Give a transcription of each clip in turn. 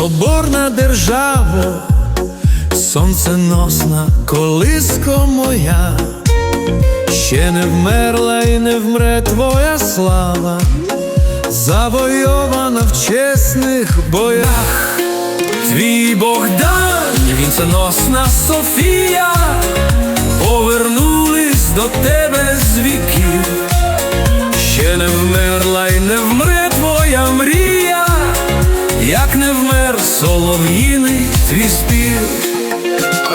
соборна держава, сонценосна колиско моя, ще не вмерла і не вмре твоя слава, завойована в чесних боях. Твій Богдан, вінценосна Софія, повернулись до тебе з віків.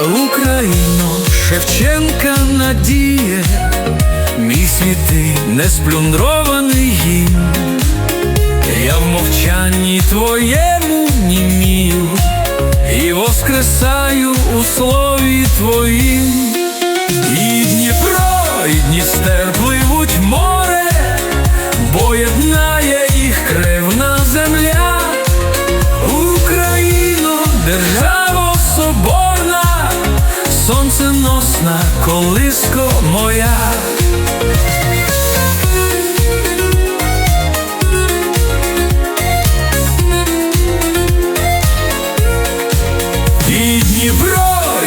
Україно, Шевченка надіє, мій світи не сплюндрований їм. Я в мовчанні твоєму німію і воскресаю у слові твоїм. І Дніпро, і Дністер колиско моя. І Дніпро,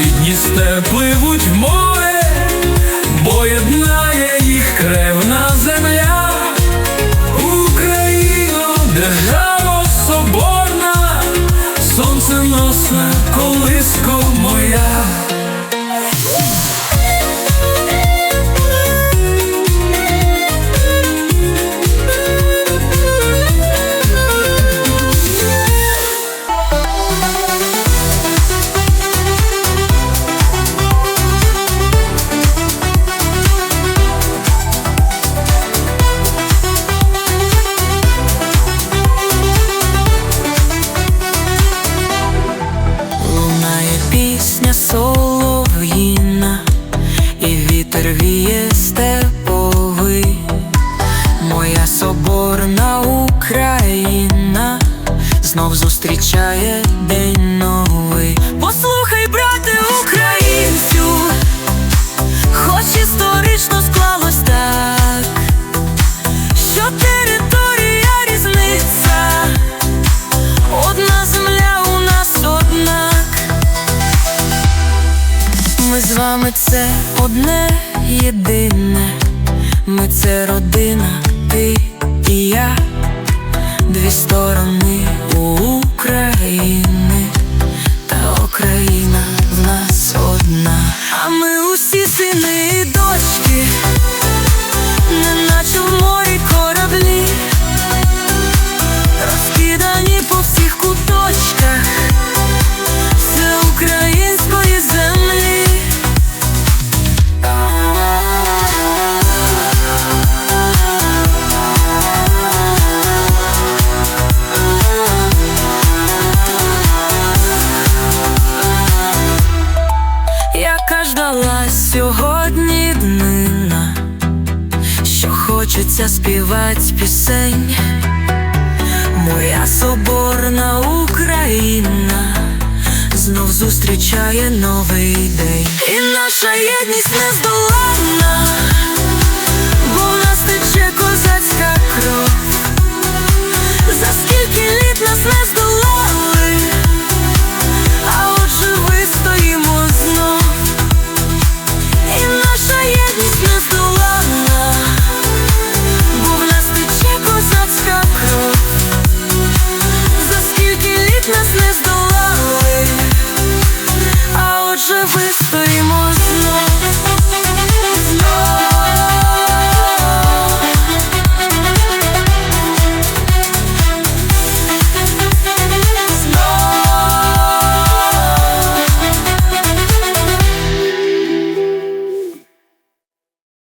і Дністер пливуть в море, бо єднає їх кревна земля. Україно, держава соборна, сонценосна колиско вітер віє степовий, моя соборна Україна. Знов зустрічає день вами це одне єдине. Ми це родина, ти і я, дві сторони України, та Україна в нас одна. А ми усі сини і дочки, хочеться співать пісень. Моя соборна Україна знов зустрічає новий день. І наша єдність нездоланна,